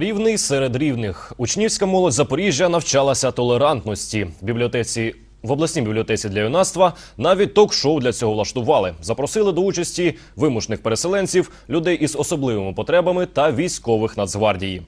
Рівний серед рівних. Учнівська молодь Запоріжжя навчалася толерантності. Бібліотеці в обласній бібліотеці для юнацтва навіть ток-шоу для цього влаштували. Запросили до участі вимушених переселенців, людей із особливими потребами та військових Нацгвардії.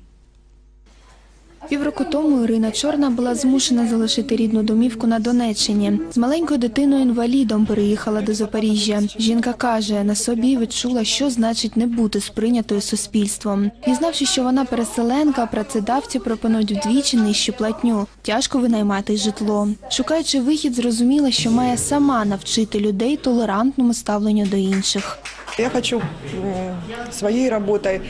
Півроку тому Ірина Чорна була змушена залишити рідну домівку на Донеччині. З маленькою дитиною інвалідом переїхала до Запоріжжя. Жінка каже, на собі відчула, що значить не бути сприйнятою суспільством. Дізнавши, що вона переселенка, працедавці пропонують вдвічі нижчу платню. Тяжко винаймати житло. Шукаючи вихід, зрозуміла, що має сама навчити людей толерантному ставленню до інших. Я хочу м, своей работой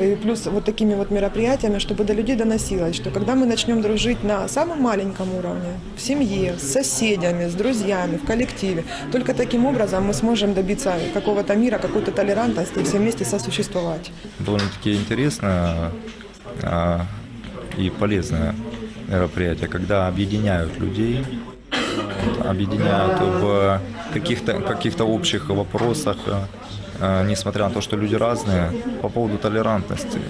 и плюс вот такими вот мероприятиями, чтобы до людей доносилось, что когда мы начнем дружить на самом маленьком уровне, в семье, с соседями, с друзьями, в коллективе, только таким образом мы сможем добиться какого-то мира, какой-то толерантности и все вместе сосуществовать. довольно-таки интересное а, и полезное мероприятие, когда объединяют людей, объединяют в каких-то каких общих вопросах, несмотря на то, что люди разные, по поводу толерантности.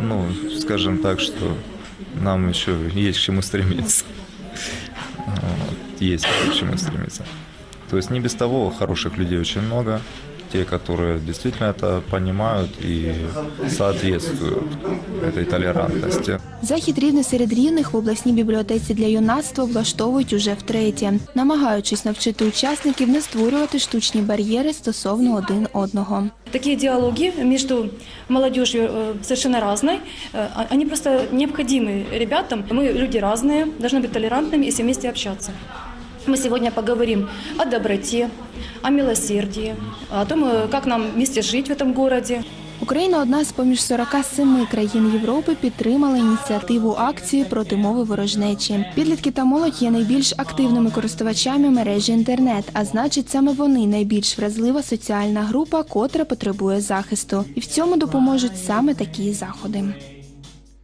Ну, скажем так, что нам еще есть к чему стремиться. Есть к чему стремиться. То есть не без того хороших людей очень много, те, которые действительно это понимают и соответствуют этой толерантности. Захід рівний серед рівних в обласній бібліотеці для юнацтва влаштовують уже втретє, намагаючись навчити учасників не створювати штучні бар'єри стосовно один одного. Такие диалоги между молодежью э, совершенно разной, э, а- они просто необходимы ребятам. Мы люди разные, должны быть толерантными и все вместе общаться. Мы сегодня поговорим о доброте, о милосердии, о том, э, как нам вместе жить в этом городе. Україна одна з поміж 47 країн Європи підтримала ініціативу акції проти мови ворожнечі. Підлітки та молодь є найбільш активними користувачами мережі інтернет, а значить, саме вони найбільш вразлива соціальна група, котра потребує захисту. І в цьому допоможуть саме такі заходи.